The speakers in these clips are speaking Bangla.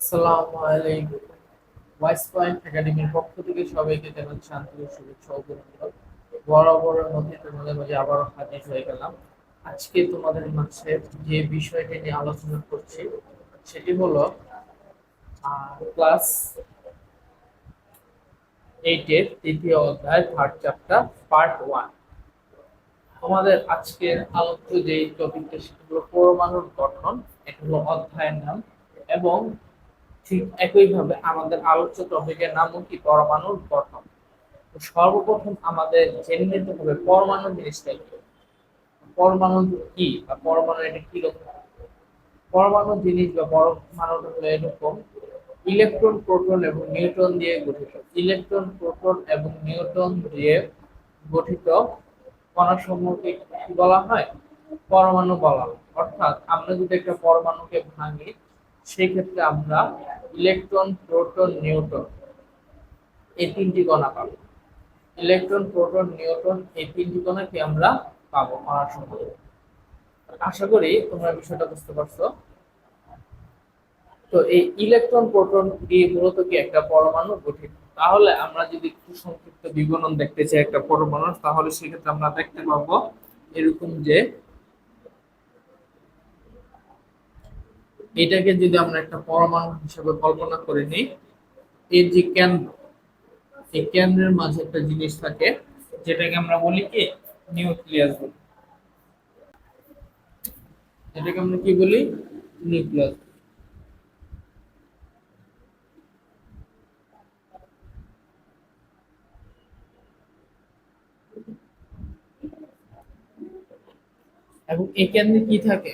আসসালামু আলাইকুম। ওয়াইস পয়েন্ট একাডেমির পক্ষ থেকে সবাইকে শুভেচ্ছা অভিনন্দন। তোমাদের মাঝে হাজির হয়ে গেলাম। আজকে তোমাদের মাঝে যে নিয়ে আলোচনা করছি, সেটি ক্লাস এইটের তৃতীয় অধ্যায় থার্ড চ্যাপ্টার পার্ট ওয়ান আমাদের আজকের আলোচ্য যে টপিকটা সেটা হলো পরমাণুর গঠন, এটা হলো অধ্যায়ের নাম, এবং ঠিক একইভাবে আমাদের আলোচ্য টপিকের নামও কি? পরমাণুর গঠন। সর্বপ্রথম আমাদের জেনে নিতে হবে পরমাণু জিনিসটা কি? পরমাণু কি বা পরমাণু এটা কি রকম? পরমাণু জিনিস বা পরমাণু হলো এরকম ইলেকট্রন, প্রোটন এবং নিউট্রন দিয়ে গঠিত। ইলেকট্রন, প্রোটন এবং নিউট্রন দিয়ে গঠিত কণাসমূহকে কি বলা হয়? পরমাণু বলা অর্থাৎ আমরা যদি একটা পরমাণুকে ভাঙি সেই ক্ষেত্রে আমরা ইলেকট্রন, প্রোটন, নিউট্রন এই তিনটি কণা পাবো। ইলেকট্রন, প্রোটন, নিউট্রন এই তিনটি কণাকে আমরা পাবো কণার সমূহ আশা করি তোমরা বিষয়টা বুঝতে পারছ। তো এই ইলেকট্রন, প্রোটন দিয়ে মূলত কি একটা পরমাণু গঠিত? তাহলে আমরা যদি একটু সংক্ষিপ্ত বিবরণ দেখতে চাই একটা পরমাণু তাহলে সেক্ষেত্রে আমরা দেখতে পাবো এরকম যে এটাকে যদি আমরা একটা পরমাণু হিসেবে কল্পনা করে নিই এর যে কেন্দ্র, এই কেন্দ্রের মাঝে একটা জিনিস থাকে, যেটাকে আমরা বলি কি? নিউক্লিয়াস বলি। এটাকে আমরা কি বলি? নিউক্লিয়াস এবং এই কেন্দ্রে কি থাকে?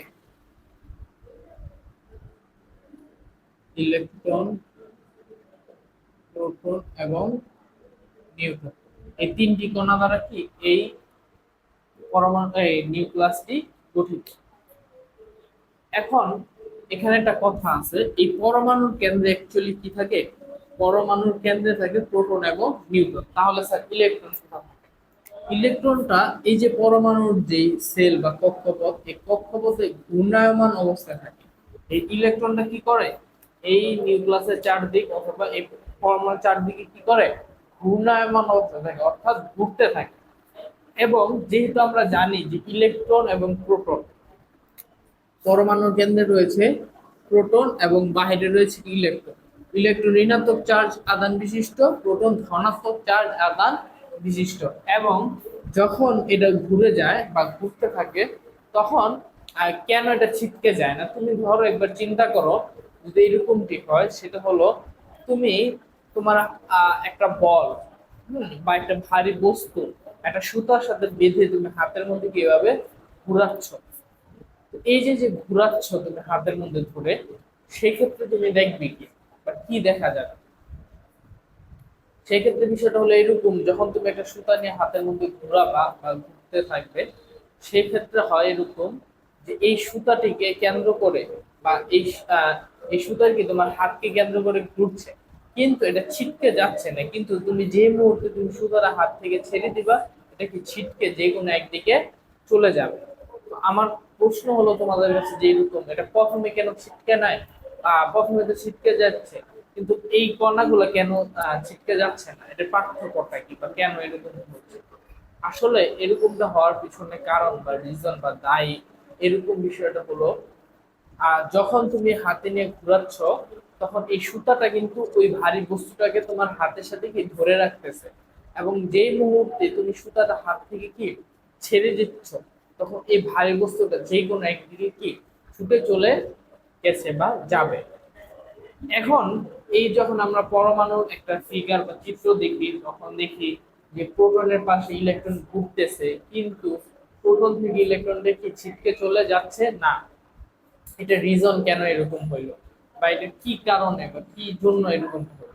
ইলেকট্রন, প্রোটন এবং নিউট্রন এই তিনটি কণা দ্বারা কি এই পরমাণু এই নিউক্লিয়াসটি গঠিত? এখন এখানে একটা কথা আছে, এই পরমাণুর কেন্দ্রে অ্যাকচুয়ালি কি থাকে? পরমাণুর কেন্দ্রে থাকে প্রোটন এবং নিউট্রন তাহলে স্যার, ইলেকট্রন কোথায় থাকে? ইলেকট্রনটা এই যে পরমাণুর যে সেল বা কক্ষপথ, এই কক্ষপথে ঘূর্ণায়মান অবস্থায় থাকে। এই ইলেকট্রনটা কি করে? এই নিউক্লিয়াসের চারদিক অথবা এই পরমাণুর চারদিকে কি করে? ঘূর্ণায়মান অবস্থায় থাকে, অর্থাৎ ঘুরতে থাকে। এবং যেহেতু আমরা জানি যে ইলেকট্রন এবং প্রোটন পরমাণুর কেন্দ্রে রয়েছে প্রোটন এবং বাহিরে রয়েছে ইলেকট্রন ইলেকট্রন ঋণাত্মক চার্জ আদান বিশিষ্ট প্রোটন ধনাত্মক চার্জ আদান বিশিষ্ট। এবং যখন এটা ঘুরে যায় বা ঘুরতে থাকে, তখন কেন এটা ছিটকে যায় না? তুমি ধরো একবার চিন্তা করো যদি এরকমটি হয়, সেটা হলো তুমি তোমার একটা বল বা একটা ভারী বস্তু, একটা সুতার সাথে বেঁধে তুমি হাতের মধ্যে কীভাবে ঘুরাচ্ছ? এই যে যে ঘুরাচ্ছ তুমি হাতের মধ্যে ধরে সেই ক্ষেত্রে তুমি দেখবে কি? বা কি দেখা যাবে? সেই ক্ষেত্রে বিষয়টা হলো এরকম, যখন তুমি একটা সুতা নিয়ে হাতের মধ্যে ঘুরাবা বা ঘুরতে থাকবে সেই ক্ষেত্রে হয় এরকম যে, এই সুতাটিকে কেন্দ্র করে বা এই এই সুতার কি তোমার হাতকে কেন্দ্র করে ঘুরছে? কিন্তু এটা ছিটকে যাচ্ছে না। কিন্তু তুমি যে মুহূর্তে তুমি সুতার হাত থেকে ছেড়ে দিবা, এটা কি ছিটকে যে কোনো একদিকে চলে যাবে। আমার প্রশ্ন হলো তোমাদের কাছে যে এরকম, এটা প্রথমে কেন ছিটকে নাই? প্রথমে তো ছিটকে যাচ্ছে, কিন্তু এই কণাগুলো কেন ছিটকে যাচ্ছে না? এটার পার্থক্যটা কি বা কেন এরকম হচ্ছে? আসলে এরকমটা হওয়ার পিছনে কারণ বা রিজন বা দায়ী এরকম বিষয়টা হলো যখন তুমি হাতে নিয়ে ঘুরাচ্ছ, তখন এই সুতাটা কিন্তু ওই ভারী বস্তুটাকে তোমার হাতের সাথে কি ধরে রাখতেছে? এবং যেই মুহূর্তে তুমি সুতাটা হাত থেকে কি ছেড়ে দিচ্ছ, তখন এই ভারী বস্তুটা যে কোনো একদিকে কি ছুটে চলে গেছে বা যাবে। এখন এই যখন আমরা পরমাণুর একটা ফিগার বা চিত্র দেখি, তখন দেখি যে প্রোটনের পাশে ইলেকট্রন ঘুরতেছে, কিন্তু প্রোটন থেকে ইলেকট্রনটা কি ছিটকে চলে যাচ্ছে? না। এটা রিজন কেন এরকম হইল? বা এটা কি কারণে বা কি জন্য এরকম হলো?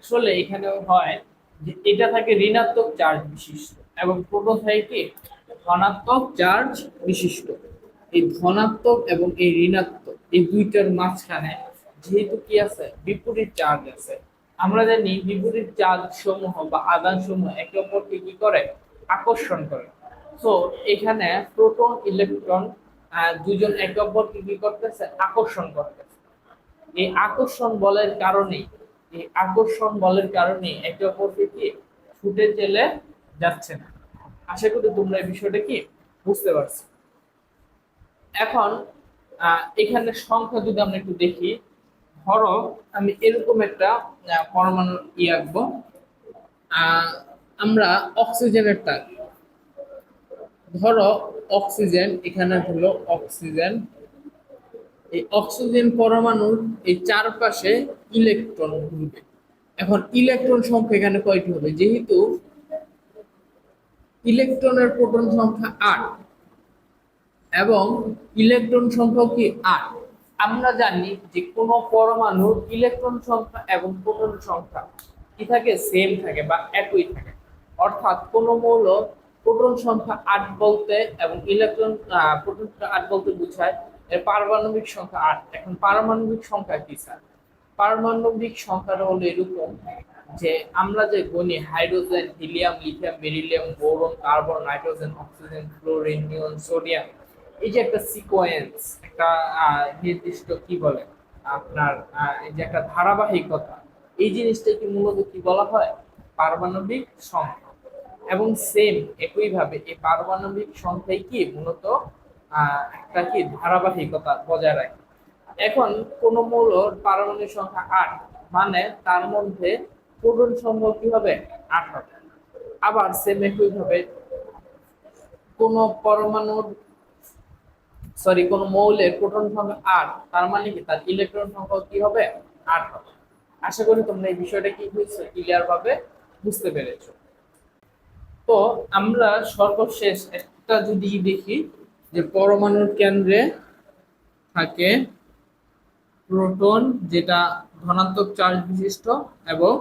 আসলে এখানে হয় যে এটা থাকে ঋণাত্মক চার্জ বিশিষ্ট এবং প্রোটন থাকে ধনাত্মক চার্জ বিশিষ্ট। এই ধনাত্মক এবং এই ঋণাত্মক এই দুইটার মাঝখানে যেহেতু কি আছে? বিপরীত চার্জ আছে। আমরা জানি বিপরীত চার্জ সমূহ বা আদান সমূহ একে অপরকে কি করে? আকর্ষণ করে। তো এখানে প্রোটন ইলেকট্রন দুজন একে অপরকে কি করতেছে? আকর্ষণ করতেছে। এই আকর্ষণ বলের কারণে এই আকর্ষণ বলের কারণে একে অপরকে কি? ছুটে চলে যাচ্ছে না। আশা করি তোমরা এই বিষয়টা কি বুঝতে পারছ? এখন এখানে সংখ্যা যদি আমরা একটু দেখি, ধরো আমি এরকম একটা পরমাণু ই আঁকবো। আমরা অক্সিজেনের তাক ধরো অক্সিজেন, এখানে হলো অক্সিজেন। এই অক্সিজেন পরমাণুর এই চারপাশে ইলেকট্রন ঘুরবে। এখন ইলেকট্রন সংখ্যা এখানে কয়টি হবে? যেহেতু ইলেকট্রনের প্রোটন সংখ্যা আট এবং ইলেকট্রন সংখ্যা কি আট? আমরা জানি যে কোনো পরমাণুর ইলেকট্রন সংখ্যা এবং প্রোটন সংখ্যা কি থাকে? সেম থাকে বা একই থাকে। অর্থাৎ কোনো মৌল প্রোটন সংখ্যা আট বলতে এবং ইলেকট্রন প্রোটন আট বলতে বোঝায়, এর পারমাণবিক সংখ্যা আট। এখন পারমাণবিক সংখ্যা কি, স্যার? পারমাণবিক সংখ্যাটা হলো এরকম যে আমরা যে Gani hydrogen, helium, lithium beryllium boron, carbon, nitrogen, oxygen, fluorine, neon, sodium. এই যে একটা সিকোয়েন্স একটা নির্দিষ্ট কি বলে, আপনার এই যে একটা ধারাবাহিকতা, এই জিনিসটাকে মূলত কি বলা হয়? পারমাণবিক সংখ্যা। এবং সেম একইভাবে এই পারমাণবিক সংখ্যাই কি মূলত একটা কি ধারাবাহিকতা বজায় রাখে। এখন কোন মৌলর পারমাণবিক সংখ্যা আট মানে তার মধ্যে প্রোটন সংখ্যা কি হবে? আট হবে। আবার সেম একইভাবে কোন পরমাণুর সরি কোন মৌলের প্রোটন সংখ্যা আট, তার মানে কি তার ইলেকট্রন সংখ্যা কি হবে? আট হবে। আশা করি তোমরা এই বিষয়টা কি হয়েছে ক্লিয়ার ভাবে বুঝতে পেরেছ। তো আমরা সর্বশেষ একটা যদি দেখি যে পরমাণুর কেন্দ্রে থাকে প্রোটন, যেটা ধনাত্মক চার্জ বিশিষ্ট, এবং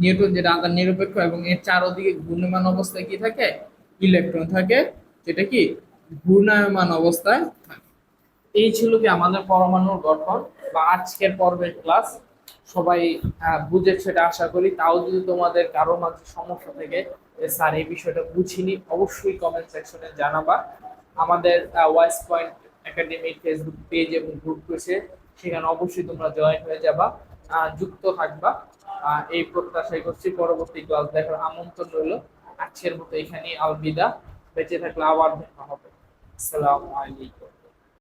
নিউট্রন, যেটা আধার নিরপেক্ষ, এবং এর চারদিকে ঘূর্ণমান অবস্থায় কি থাকে? ইলেকট্রন থাকে, যেটা কি? ঘূর্ণায়মান অবস্থায় থাকে। এই ছিল কি আমাদের পরমাণুর গঠন বা আজকের পর্বের ক্লাস। সবাই বুঝেছে এটা, আশা করি। তাও যদি তোমাদের কারও মাঝে সমস্যা থেকে স্যার, এই বিষয়টা বুঝিনি, অবশ্যই কমেন্ট সেকশনে জানাবা। আমাদের ওয়াইস পয়েন্ট একাডেমির ফেসবুক পেজ এবং গ্রুপ রয়েছে, সেখানে অবশ্যই তোমরা জয়েন হয়ে যাবা যুক্ত থাকবা। এই প্রত্যাশাই করছি, পরবর্তী ক্লাস দেখার আমন্ত্রণ রইল। আজকের মতো এখানেই আলবিদা, বেঁচে থাকলে আবার দেখা হবে। আসসালামু আলাইকুম।